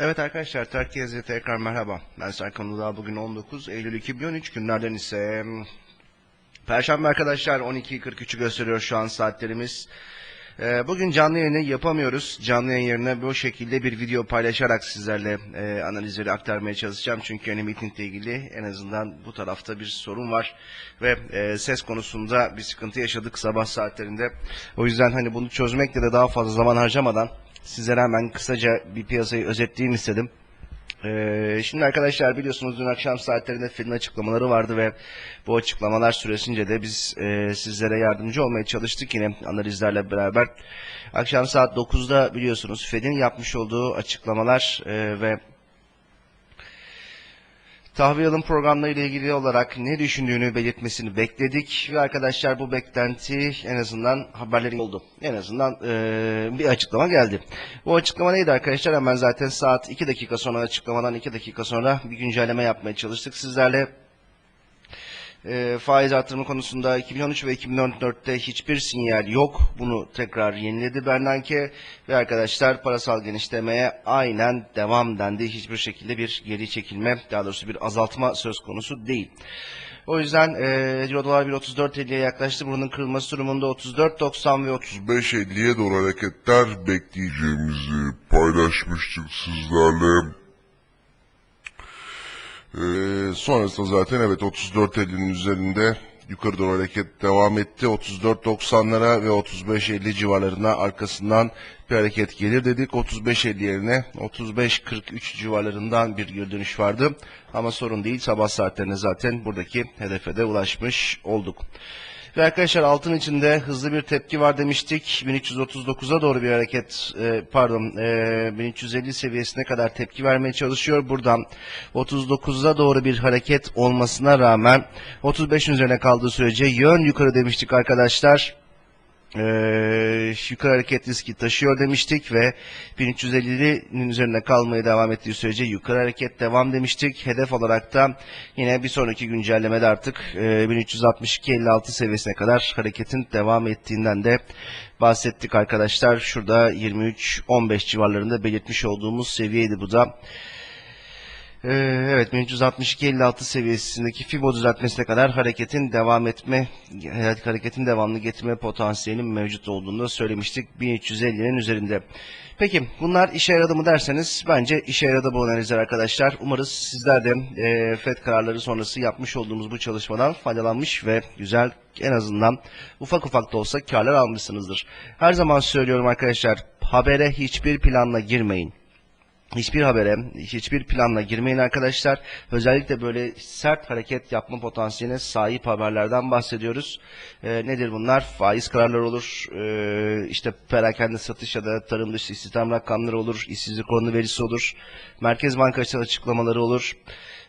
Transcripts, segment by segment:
Evet arkadaşlar, herkese tekrar merhaba. Ben Serkan Uludağ. Bugün 19 Eylül 2013 günlerden ise Perşembe arkadaşlar 12.43'ü gösteriyor şu an saatlerimiz. Ee, Bugün canlı yayını yapamıyoruz. Canlı yayın yerine bu şekilde bir video paylaşarak sizlerle e, analizleri aktarmaya çalışacağım. Çünkü yani mitingle ilgili en azından bu tarafta bir sorun var. Ve e, ses konusunda bir sıkıntı yaşadık sabah saatlerinde. O yüzden hani bunu çözmekle de daha fazla zaman harcamadan sizlere hemen kısaca bir piyasayı özetleyeyim istedim. Ee, şimdi arkadaşlar biliyorsunuz dün akşam saatlerinde filmin açıklamaları vardı ve bu açıklamalar süresince de biz e, sizlere yardımcı olmaya çalıştık yine analizlerle beraber. Akşam saat 9'da biliyorsunuz Fed'in yapmış olduğu açıklamalar e, ve tahvil alım ile ilgili olarak ne düşündüğünü belirtmesini bekledik ve arkadaşlar bu beklenti en azından haberleri oldu. En azından eee, bir açıklama geldi. Bu açıklama neydi arkadaşlar? Hemen zaten saat 2 dakika sonra açıklamadan 2 dakika sonra bir güncelleme yapmaya çalıştık sizlerle. E, faiz artırımı konusunda 2013 ve 2014'te hiçbir sinyal yok. Bunu tekrar yeniledi Bernanke ve arkadaşlar parasal genişlemeye aynen devam dendi. Hiçbir şekilde bir geri çekilme, daha doğrusu bir azaltma söz konusu değil. O yüzden e, Euro dolar 1.34.50'ye yaklaştı. Bunun kırılması durumunda 34.90 ve 30 5.50'ye doğru hareketler bekleyeceğimizi paylaşmıştık sizlerle. Ee, sonrasında zaten evet 34.50'nin üzerinde yukarı doğru hareket devam etti. 34.90'lara ve 35.50 civarlarına arkasından bir hareket gelir dedik. 35.50 yerine 35.43 civarlarından bir geri dönüş vardı. Ama sorun değil sabah saatlerine zaten buradaki hedefe de ulaşmış olduk. Ve arkadaşlar altın içinde hızlı bir tepki var demiştik. 1339'a doğru bir hareket e, pardon e, 1350 seviyesine kadar tepki vermeye çalışıyor. Buradan 39'a doğru bir hareket olmasına rağmen 35 üzerine kaldığı sürece yön yukarı demiştik arkadaşlar. Ee, yukarı hareket riski taşıyor demiştik ve 1350'nin üzerine kalmaya devam ettiği sürece yukarı hareket devam demiştik. Hedef olarak da yine bir sonraki güncellemede artık e, 1362-56 seviyesine kadar hareketin devam ettiğinden de bahsettik arkadaşlar. Şurada 23-15 civarlarında belirtmiş olduğumuz seviyeydi bu da. Ee, Evet 1362-56 seviyesindeki Fibo düzeltmesine kadar hareketin devam etme hareketin devamlı getirme potansiyelinin mevcut olduğunu söylemiştik 1350'nin üzerinde. Peki bunlar işe yaradı mı derseniz bence işe yaradı bu analizler arkadaşlar. Umarız sizler de e, FED kararları sonrası yapmış olduğumuz bu çalışmadan faydalanmış ve güzel en azından ufak ufak da olsa karlar almışsınızdır. Her zaman söylüyorum arkadaşlar habere hiçbir planla girmeyin. Hiçbir habere, hiçbir planla girmeyin arkadaşlar. Özellikle böyle sert hareket yapma potansiyeline sahip haberlerden bahsediyoruz. Ee, nedir bunlar? Faiz kararları olur, ee, işte perakende satış ya da tarım dışı istihdam rakamları olur, işsizlik oranı verisi olur, Merkez Bankası açıklamaları olur.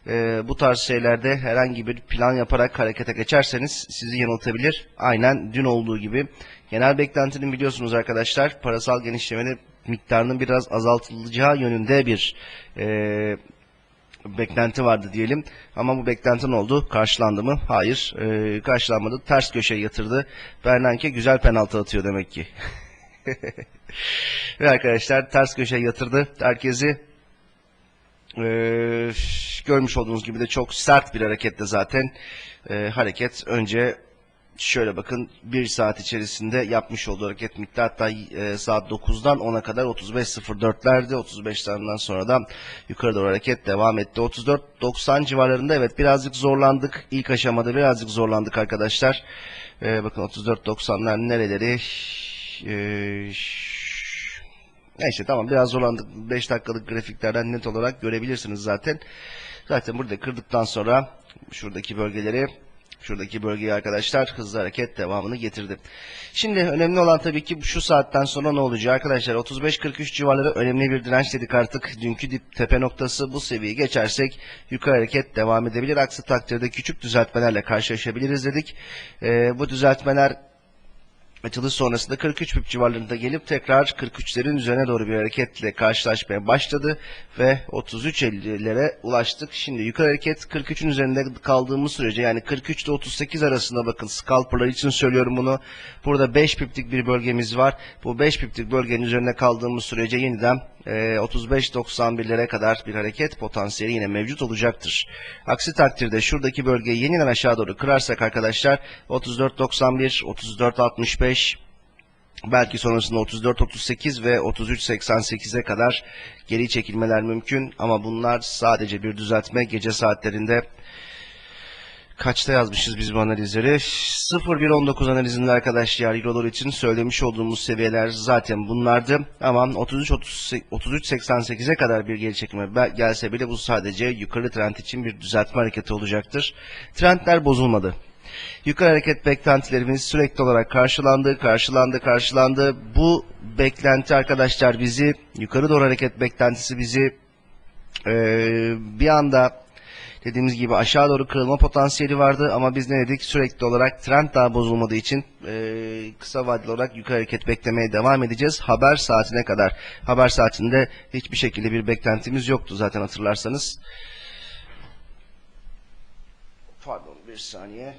Ee, bu tarz şeylerde herhangi bir plan yaparak harekete geçerseniz sizi yanıltabilir. Aynen dün olduğu gibi. Genel beklentinin biliyorsunuz arkadaşlar parasal genişlemenin miktarının biraz azaltılacağı yönünde bir e, beklenti vardı diyelim. Ama bu beklenti ne oldu? Karşılandı mı? Hayır. E, karşılanmadı. Ters köşeye yatırdı. Bernanke güzel penaltı atıyor demek ki. Ve arkadaşlar ters köşeye yatırdı. Herkesi e, görmüş olduğunuz gibi de çok sert bir hareketle zaten e, hareket önce şöyle bakın bir saat içerisinde yapmış olduğu hareket miktarı hatta e, saat 9'dan 10'a kadar 35.04'lerdi. 35'lerden sonra da yukarı doğru hareket devam etti. 34.90 civarlarında evet birazcık zorlandık. İlk aşamada birazcık zorlandık arkadaşlar. E, bakın 34.90'lar nereleri e, Neyse tamam biraz zorlandık. 5 dakikalık grafiklerden net olarak görebilirsiniz zaten. Zaten burada kırdıktan sonra şuradaki bölgeleri Şuradaki bölgeye arkadaşlar hızlı hareket devamını getirdi. Şimdi önemli olan tabii ki şu saatten sonra ne olacak arkadaşlar? 35-43 civarları önemli bir direnç dedik artık. Dünkü dip tepe noktası bu seviyeyi geçersek yukarı hareket devam edebilir. Aksi takdirde küçük düzeltmelerle karşılaşabiliriz dedik. Ee, bu düzeltmeler açılış sonrasında 43 pip civarlarında gelip tekrar 43'lerin üzerine doğru bir hareketle karşılaşmaya başladı ve 33.50'lere ulaştık. Şimdi yukarı hareket 43'ün üzerinde kaldığımız sürece yani 43 ile 38 arasında bakın scalperlar için söylüyorum bunu. Burada 5 piplik bir bölgemiz var. Bu 5 piplik bölgenin üzerine kaldığımız sürece yeniden e, 35.91'lere kadar bir hareket potansiyeli yine mevcut olacaktır. Aksi takdirde şuradaki bölgeyi yeniden aşağı doğru kırarsak arkadaşlar 34.91, 34.65 belki sonrasında 34-38 ve 33-88'e kadar geri çekilmeler mümkün ama bunlar sadece bir düzeltme gece saatlerinde kaçta yazmışız biz bu analizleri? 0-1-19 analizinde arkadaşlar Eurodolar için söylemiş olduğumuz seviyeler zaten bunlardı. Ama 33-88'e kadar bir geri çekilme gelse bile bu sadece yukarı trend için bir düzeltme hareketi olacaktır. Trendler bozulmadı. Yukarı hareket beklentilerimiz sürekli olarak karşılandı, karşılandı, karşılandı. Bu beklenti arkadaşlar bizi, yukarı doğru hareket beklentisi bizi eee, bir anda dediğimiz gibi aşağı doğru kırılma potansiyeli vardı ama biz ne dedik? Sürekli olarak trend daha bozulmadığı için eee, kısa vadeli olarak yukarı hareket beklemeye devam edeceğiz. Haber saatine kadar. Haber saatinde hiçbir şekilde bir beklentimiz yoktu zaten hatırlarsanız. Pardon bir saniye.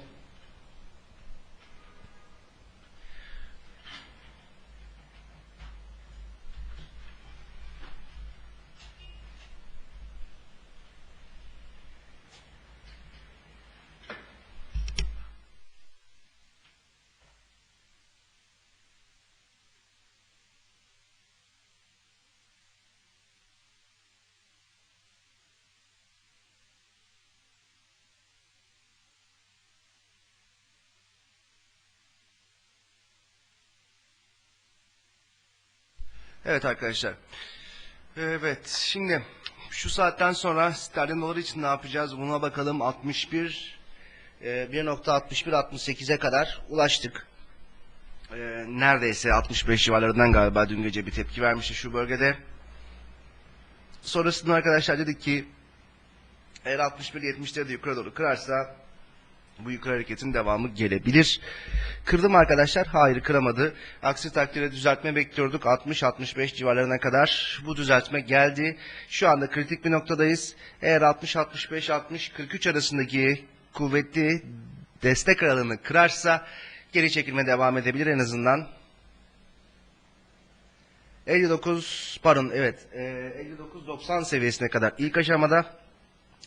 Evet arkadaşlar. Evet şimdi şu saatten sonra sterlin dolar için ne yapacağız? Buna bakalım 61 e, 1.61-68'e kadar ulaştık. E, Neredeyse 65 civarlarından galiba dün gece bir tepki vermişti şu bölgede. Sonrasında arkadaşlar dedik ki eğer 61-70'leri de yukarı doğru kırarsa bu yukarı hareketin devamı gelebilir. Kırdım arkadaşlar. Hayır kıramadı. Aksi takdirde düzeltme bekliyorduk. 60-65 civarlarına kadar bu düzeltme geldi. Şu anda kritik bir noktadayız. Eğer 60-65-60-43 arasındaki kuvvetli destek aralığını kırarsa geri çekilme devam edebilir en azından. 59 pardon evet e, 59-90 seviyesine kadar ilk aşamada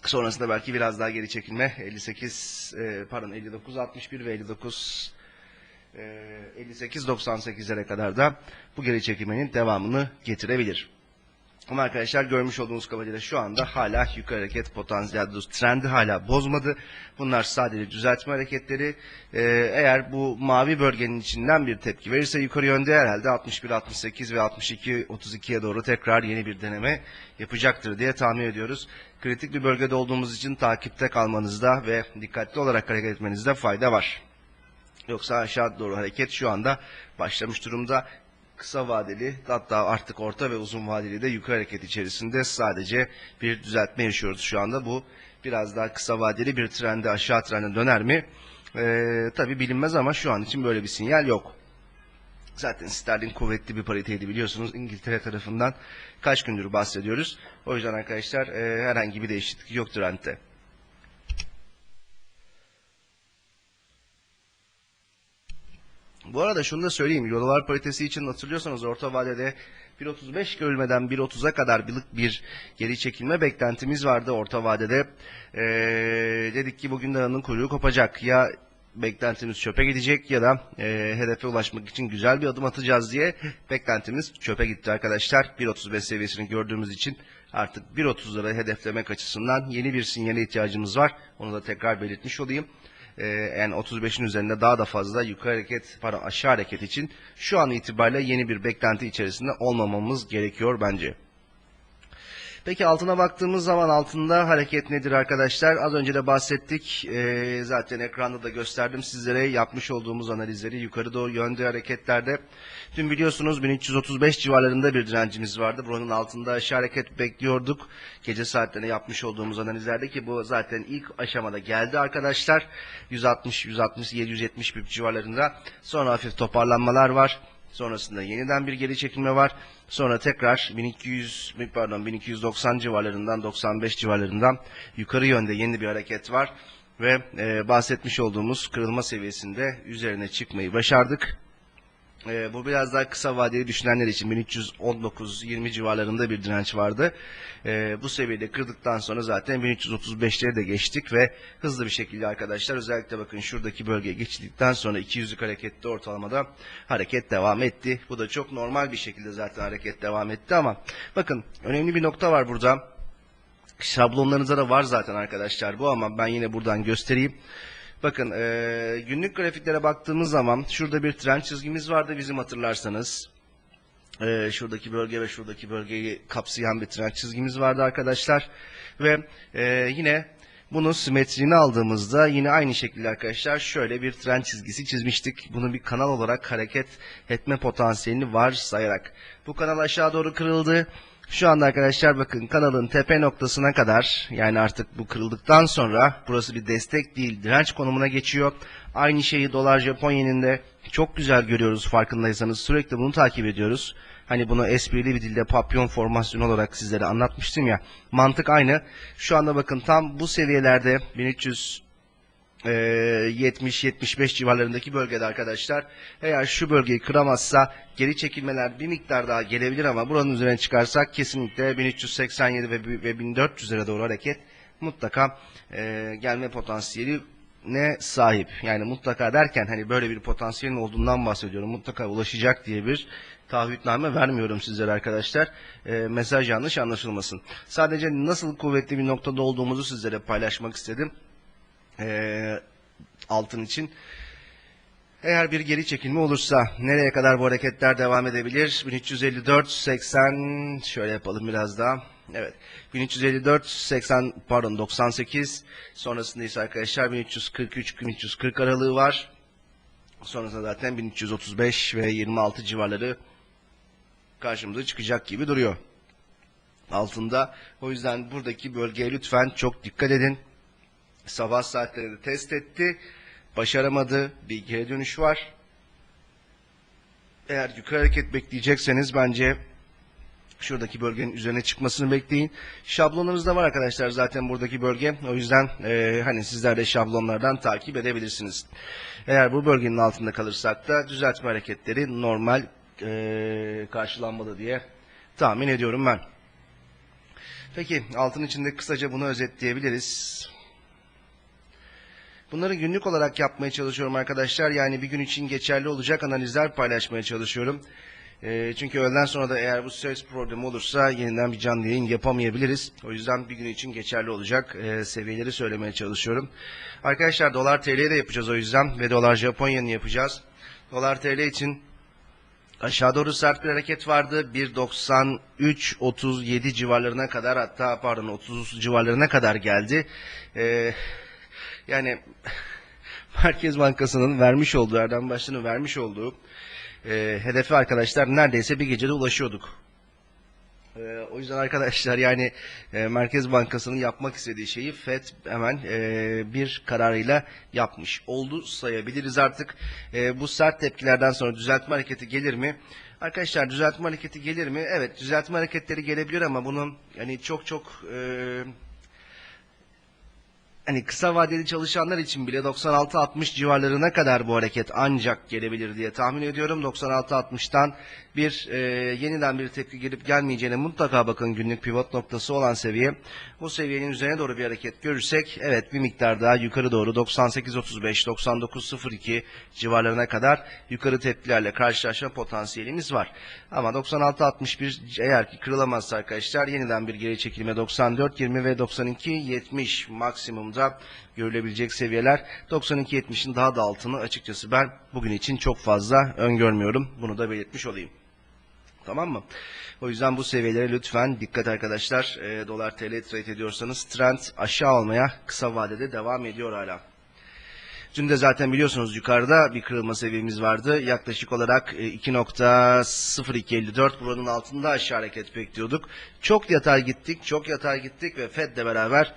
Sonrasında belki biraz daha geri çekilme 58 e, pardon 59 61 ve 59 e, 58 98'lere kadar da bu geri çekilmenin devamını getirebilir. Ama arkadaşlar görmüş olduğunuz kadarıyla şu anda hala yukarı hareket potansiyeli trendi hala bozmadı. Bunlar sadece düzeltme hareketleri. Ee, eğer bu mavi bölgenin içinden bir tepki verirse yukarı yönde herhalde 61, 68 ve 62, 32'ye doğru tekrar yeni bir deneme yapacaktır diye tahmin ediyoruz. Kritik bir bölgede olduğumuz için takipte kalmanızda ve dikkatli olarak hareket etmenizde fayda var. Yoksa aşağı doğru hareket şu anda başlamış durumda. Kısa vadeli hatta artık orta ve uzun vadeli de yukarı hareket içerisinde sadece bir düzeltme yaşıyoruz şu anda. Bu biraz daha kısa vadeli bir trende aşağı trende döner mi? Ee, tabii bilinmez ama şu an için böyle bir sinyal yok. Zaten sterlin kuvvetli bir pariteydi biliyorsunuz İngiltere tarafından kaç gündür bahsediyoruz. O yüzden arkadaşlar e, herhangi bir değişiklik yok trendte. Bu arada şunu da söyleyeyim. Eurodolar paritesi için hatırlıyorsanız orta vadede 1.35 görülmeden 1.30'a kadar bir, bir geri çekilme beklentimiz vardı orta vadede. Ee, dedik ki bugün dağının kuyruğu kopacak. Ya beklentimiz çöpe gidecek ya da e, hedefe ulaşmak için güzel bir adım atacağız diye beklentimiz çöpe gitti arkadaşlar. 1.35 seviyesini gördüğümüz için artık 1.30'ları hedeflemek açısından yeni bir sinyale ihtiyacımız var. Onu da tekrar belirtmiş olayım e, yani 35'in üzerinde daha da fazla yukarı hareket, pardon aşağı hareket için şu an itibariyle yeni bir beklenti içerisinde olmamamız gerekiyor bence. Peki altına baktığımız zaman altında hareket nedir arkadaşlar? Az önce de bahsettik. Ee, zaten ekranda da gösterdim sizlere yapmış olduğumuz analizleri yukarı doğru yönde hareketlerde. Dün biliyorsunuz 1335 civarlarında bir direncimiz vardı. Buranın altında aşağı hareket bekliyorduk. Gece saatlerinde yapmış olduğumuz analizlerde ki bu zaten ilk aşamada geldi arkadaşlar. 160, 160, 770 bir civarlarında. Sonra hafif toparlanmalar var. Sonrasında yeniden bir geri çekilme var. Sonra tekrar 1200 pardon 1290 civarlarından 95 civarlarından yukarı yönde yeni bir hareket var ve e, bahsetmiş olduğumuz kırılma seviyesinde üzerine çıkmayı başardık. Ee, bu biraz daha kısa vadeli düşünenler için 1319-20 civarlarında bir direnç vardı. Ee, bu seviyede kırdıktan sonra zaten 1335'leri de geçtik ve hızlı bir şekilde arkadaşlar özellikle bakın şuradaki bölgeye geçildikten sonra 200'lük harekette ortalamada hareket devam etti. Bu da çok normal bir şekilde zaten hareket devam etti ama bakın önemli bir nokta var burada. Şablonlarınızda da var zaten arkadaşlar bu ama ben yine buradan göstereyim. Bakın eee, günlük grafiklere baktığımız zaman şurada bir trend çizgimiz vardı bizim hatırlarsanız. Eee, şuradaki bölge ve şuradaki bölgeyi kapsayan bir trend çizgimiz vardı arkadaşlar. Ve eee, yine bunun simetriğini aldığımızda yine aynı şekilde arkadaşlar şöyle bir trend çizgisi çizmiştik. Bunu bir kanal olarak hareket etme potansiyelini varsayarak. Bu kanal aşağı doğru kırıldı. Şu anda arkadaşlar bakın kanalın tepe noktasına kadar yani artık bu kırıldıktan sonra burası bir destek değil direnç konumuna geçiyor. Aynı şeyi dolar Japon yeninde çok güzel görüyoruz farkındaysanız sürekli bunu takip ediyoruz. Hani bunu esprili bir dilde papyon formasyonu olarak sizlere anlatmıştım ya. Mantık aynı. Şu anda bakın tam bu seviyelerde 1300 e, 70-75 civarlarındaki bölgede arkadaşlar. Eğer şu bölgeyi kıramazsa geri çekilmeler bir miktar daha gelebilir ama buranın üzerine çıkarsak kesinlikle 1387 ve, ve 1400'lere doğru hareket mutlaka e, gelme potansiyeli ne sahip. Yani mutlaka derken hani böyle bir potansiyelin olduğundan bahsediyorum. Mutlaka ulaşacak diye bir taahhütname vermiyorum sizlere arkadaşlar. E, mesaj yanlış anlaşılmasın. Sadece nasıl kuvvetli bir noktada olduğumuzu sizlere paylaşmak istedim e, altın için. Eğer bir geri çekilme olursa nereye kadar bu hareketler devam edebilir? 1354, 80 şöyle yapalım biraz daha. Evet. 1354, 80 pardon 98 sonrasında ise arkadaşlar 1343 1340 aralığı var. Sonrasında zaten 1335 ve 26 civarları karşımıza çıkacak gibi duruyor. Altında. O yüzden buradaki bölgeye lütfen çok dikkat edin. Sabah saatlerinde test etti. Başaramadı. Bir geri dönüş var. Eğer yukarı hareket bekleyecekseniz bence şuradaki bölgenin üzerine çıkmasını bekleyin. Şablonlarınız da var arkadaşlar zaten buradaki bölge. O yüzden e, hani sizler de şablonlardan takip edebilirsiniz. Eğer bu bölgenin altında kalırsak da düzeltme hareketleri normal e, karşılanmalı diye tahmin ediyorum ben. Peki altın içinde kısaca bunu özetleyebiliriz. Bunları günlük olarak yapmaya çalışıyorum arkadaşlar. Yani bir gün için geçerli olacak analizler paylaşmaya çalışıyorum. Ee, çünkü öğleden sonra da eğer bu ses problemi olursa yeniden bir canlı yayın yapamayabiliriz. O yüzden bir gün için geçerli olacak e, seviyeleri söylemeye çalışıyorum. Arkadaşlar dolar TL'ye de yapacağız o yüzden ve dolar Japonya'nı yapacağız. Dolar TL için Aşağı doğru sert bir hareket vardı. 1.93-37 civarlarına kadar hatta pardon 30 civarlarına kadar geldi. Ee, yani Merkez Bankası'nın vermiş olduğu, Erdem Başkan'ın vermiş olduğu e, hedefe arkadaşlar neredeyse bir gecede ulaşıyorduk. E, o yüzden arkadaşlar yani e, Merkez Bankası'nın yapmak istediği şeyi FED hemen e, bir kararıyla yapmış oldu sayabiliriz artık. E, bu sert tepkilerden sonra düzeltme hareketi gelir mi? Arkadaşlar düzeltme hareketi gelir mi? Evet düzeltme hareketleri gelebilir ama bunun yani çok çok e, hani kısa vadeli çalışanlar için bile 96-60 civarlarına kadar bu hareket ancak gelebilir diye tahmin ediyorum. 96-60'tan bir e, yeniden bir tepki gelip gelmeyeceğine mutlaka bakın günlük pivot noktası olan seviye. Bu seviyenin üzerine doğru bir hareket görürsek evet bir miktar daha yukarı doğru 98-35, 99-02 civarlarına kadar yukarı tepkilerle karşılaşma potansiyelimiz var. Ama 96-61 eğer ki kırılamazsa arkadaşlar yeniden bir geri çekilme 94-20 ve 92-70 maksimumda görülebilecek seviyeler. 92-70'in daha da altını açıkçası ben bugün için çok fazla öngörmüyorum. Bunu da belirtmiş olayım. Tamam mı? O yüzden bu seviyelere lütfen dikkat arkadaşlar. E, dolar TL trade ediyorsanız trend aşağı olmaya kısa vadede devam ediyor hala. Dün de zaten biliyorsunuz yukarıda bir kırılma seviyemiz vardı. Yaklaşık olarak e, 2.0254 buranın altında aşağı hareket bekliyorduk. Çok yatay gittik, çok yatay gittik ve Fed'le beraber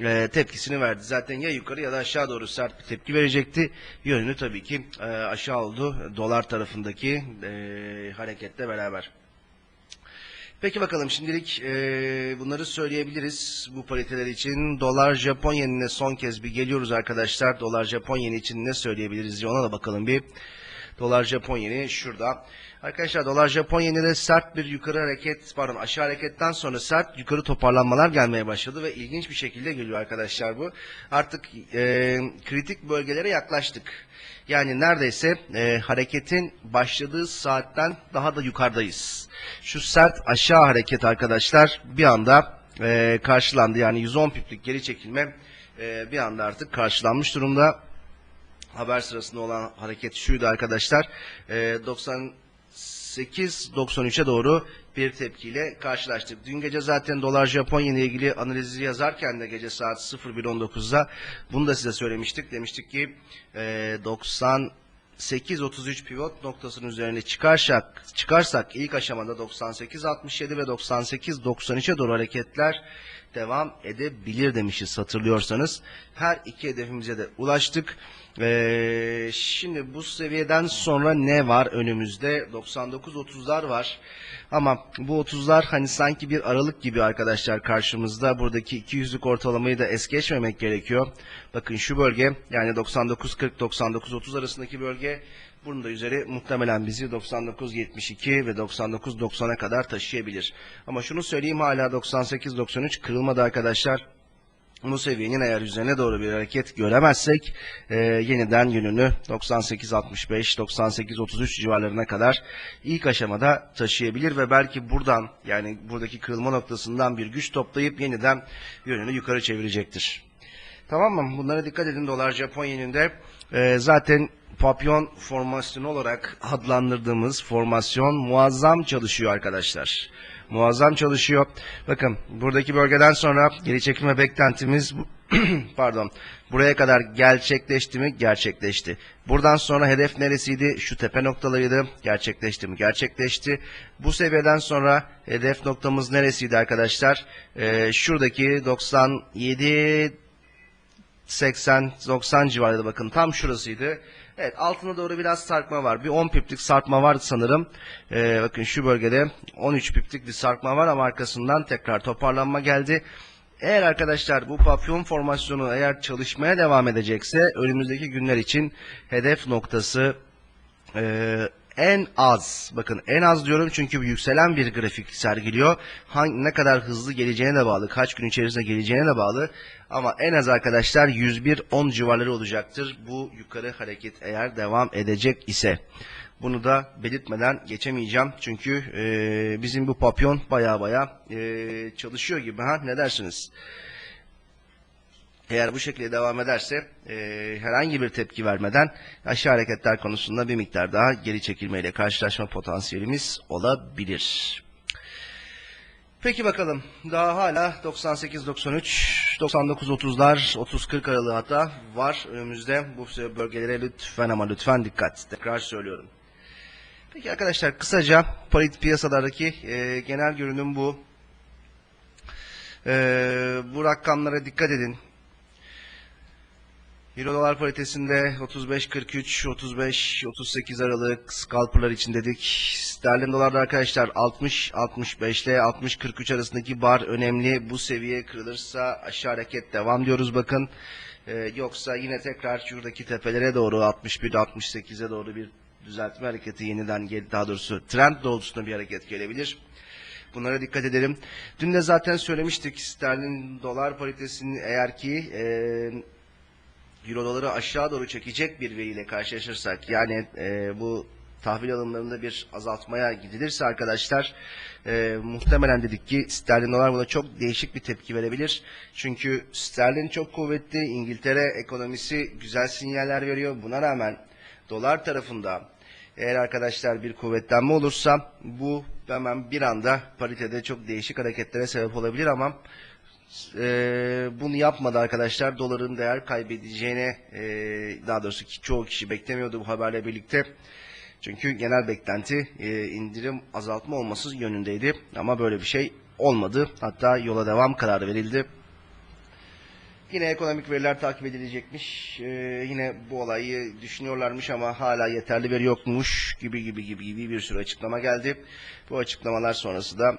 e, tepkisini verdi. Zaten ya yukarı ya da aşağı doğru sert bir tepki verecekti. Yönünü tabii ki e, aşağı oldu dolar tarafındaki e, hareketle beraber. Peki bakalım şimdilik e, bunları söyleyebiliriz bu pariteler için. Dolar Japon yenine son kez bir geliyoruz arkadaşlar. Dolar Japon yeni için ne söyleyebiliriz diye ona da bakalım bir. Dolar Japon yeni şurada. Arkadaşlar dolar Japon yenide sert bir yukarı hareket pardon aşağı hareketten sonra sert yukarı toparlanmalar gelmeye başladı ve ilginç bir şekilde geliyor arkadaşlar bu. Artık e, kritik bölgelere yaklaştık. Yani neredeyse e, hareketin başladığı saatten daha da yukarıdayız. Şu sert aşağı hareket arkadaşlar bir anda e, karşılandı. Yani 110 piplik geri çekilme e, bir anda artık karşılanmış durumda. Haber sırasında olan hareket şuydu arkadaşlar. E, 98-93'e doğru bir tepkiyle karşılaştık. Dün gece zaten dolar Japon ile ilgili analizi yazarken de gece saat 01.19'da bunu da size söylemiştik. Demiştik ki e, 90 8.33 pivot noktasının üzerine çıkarsak, çıkarsak ilk aşamada 98.67 ve 98.93'e doğru hareketler devam edebilir demişiz hatırlıyorsanız. Her iki hedefimize de ulaştık. Ee, şimdi bu seviyeden sonra ne var önümüzde? 99.30'lar var. Ama bu 30'lar hani sanki bir aralık gibi arkadaşlar karşımızda. Buradaki 200'lük ortalamayı da es geçmemek gerekiyor. Bakın şu bölge yani 99.40-99.30 arasındaki bölge bunun da üzeri muhtemelen bizi 99.72 ve 99.90'a kadar taşıyabilir. Ama şunu söyleyeyim hala 98.93 kırılmadı arkadaşlar bu seviyenin eğer üzerine doğru bir hareket göremezsek e, yeniden yönünü 98-65-98-33 civarlarına kadar ilk aşamada taşıyabilir ve belki buradan yani buradaki kırılma noktasından bir güç toplayıp yeniden yönünü yukarı çevirecektir. Tamam mı? Bunlara dikkat edin. Dolar Japon yeninde e, zaten papyon formasyonu olarak adlandırdığımız formasyon muazzam çalışıyor arkadaşlar. Muazzam çalışıyor. Bakın buradaki bölgeden sonra geri çekilme beklentimiz pardon buraya kadar gerçekleşti mi? Gerçekleşti. Buradan sonra hedef neresiydi? Şu tepe noktalarıydı. Gerçekleşti mi? Gerçekleşti. Bu seviyeden sonra hedef noktamız neresiydi arkadaşlar? Ee, şuradaki 97 80-90 civarında bakın tam şurasıydı. Evet altına doğru biraz sarkma var. Bir 10 piplik sarkma var sanırım. Ee, bakın şu bölgede 13 piplik bir sarkma var ama arkasından tekrar toparlanma geldi. Eğer arkadaşlar bu papyon formasyonu eğer çalışmaya devam edecekse önümüzdeki günler için hedef noktası ee, en az bakın en az diyorum çünkü yükselen bir grafik sergiliyor. Hangi, ne kadar hızlı geleceğine de bağlı, kaç gün içerisinde geleceğine de bağlı. Ama en az arkadaşlar 101-10 civarları olacaktır bu yukarı hareket eğer devam edecek ise. Bunu da belirtmeden geçemeyeceğim. Çünkü e, bizim bu papyon baya baya e, çalışıyor gibi. Ha? Ne dersiniz? Eğer bu şekilde devam ederse e, herhangi bir tepki vermeden aşağı hareketler konusunda bir miktar daha geri çekilmeyle karşılaşma potansiyelimiz olabilir. Peki bakalım. Daha hala 98-93, 99-30'lar, 30-40 aralığı hatta var önümüzde. Bu bölgelere lütfen ama lütfen dikkat. Tekrar söylüyorum. Peki arkadaşlar kısaca parit piyasalardaki e, genel görünüm bu. E, bu rakamlara dikkat edin. Euro dolar paritesinde 35-43, 35-38 aralık scalperlar için dedik. Sterlin dolarda arkadaşlar 60-65 ile 60-43 arasındaki bar önemli. Bu seviye kırılırsa aşağı hareket devam diyoruz bakın. Ee, yoksa yine tekrar şuradaki tepelere doğru 61-68'e doğru bir düzeltme hareketi yeniden gel daha doğrusu trend doğrultusunda bir hareket gelebilir. Bunlara dikkat edelim. Dün de zaten söylemiştik sterlin dolar paritesinin eğer ki eee Euro doları aşağı doğru çekecek bir veriyle karşılaşırsak yani e, bu tahvil alımlarında bir azaltmaya gidilirse arkadaşlar e, muhtemelen dedik ki sterlin dolar buna çok değişik bir tepki verebilir. Çünkü sterlin çok kuvvetli, İngiltere ekonomisi güzel sinyaller veriyor. Buna rağmen dolar tarafında eğer arkadaşlar bir kuvvetlenme olursa bu hemen bir anda paritede çok değişik hareketlere sebep olabilir ama e, bunu yapmadı arkadaşlar. Doların değer kaybedeceğine e, daha doğrusu ki çoğu kişi beklemiyordu bu haberle birlikte. Çünkü genel beklenti e, indirim azaltma olması yönündeydi. Ama böyle bir şey olmadı. Hatta yola devam kararı verildi. Yine ekonomik veriler takip edilecekmiş. E, yine bu olayı düşünüyorlarmış ama hala yeterli veri yokmuş gibi gibi gibi gibi bir sürü açıklama geldi. Bu açıklamalar sonrası da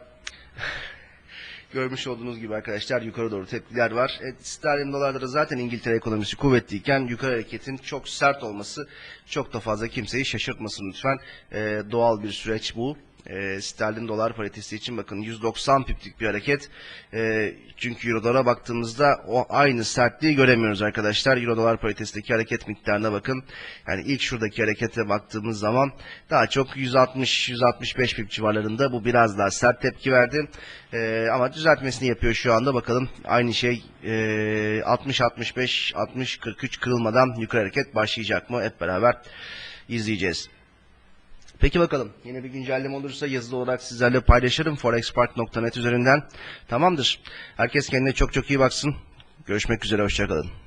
Görmüş olduğunuz gibi arkadaşlar yukarı doğru tepkiler var. E, sterlin dolarda da zaten İngiltere ekonomisi kuvvetliyken yukarı hareketin çok sert olması çok da fazla kimseyi şaşırtmasın lütfen. E, doğal bir süreç bu. E, sterlin dolar paritesi için bakın 190 piplik bir hareket. E, çünkü euro dolara baktığımızda o aynı sertliği göremiyoruz arkadaşlar. Euro dolar paritesindeki hareket miktarına bakın. Yani ilk şuradaki harekete baktığımız zaman daha çok 160-165 pip civarlarında bu biraz daha sert tepki verdi. E, ama düzeltmesini yapıyor şu anda bakalım. Aynı şey e, 60-65, 60-43 kırılmadan yukarı hareket başlayacak mı? Hep beraber izleyeceğiz. Peki bakalım. Yine bir güncelleme olursa yazılı olarak sizlerle paylaşırım. forexpark.net üzerinden. Tamamdır. Herkes kendine çok çok iyi baksın. Görüşmek üzere. Hoşçakalın.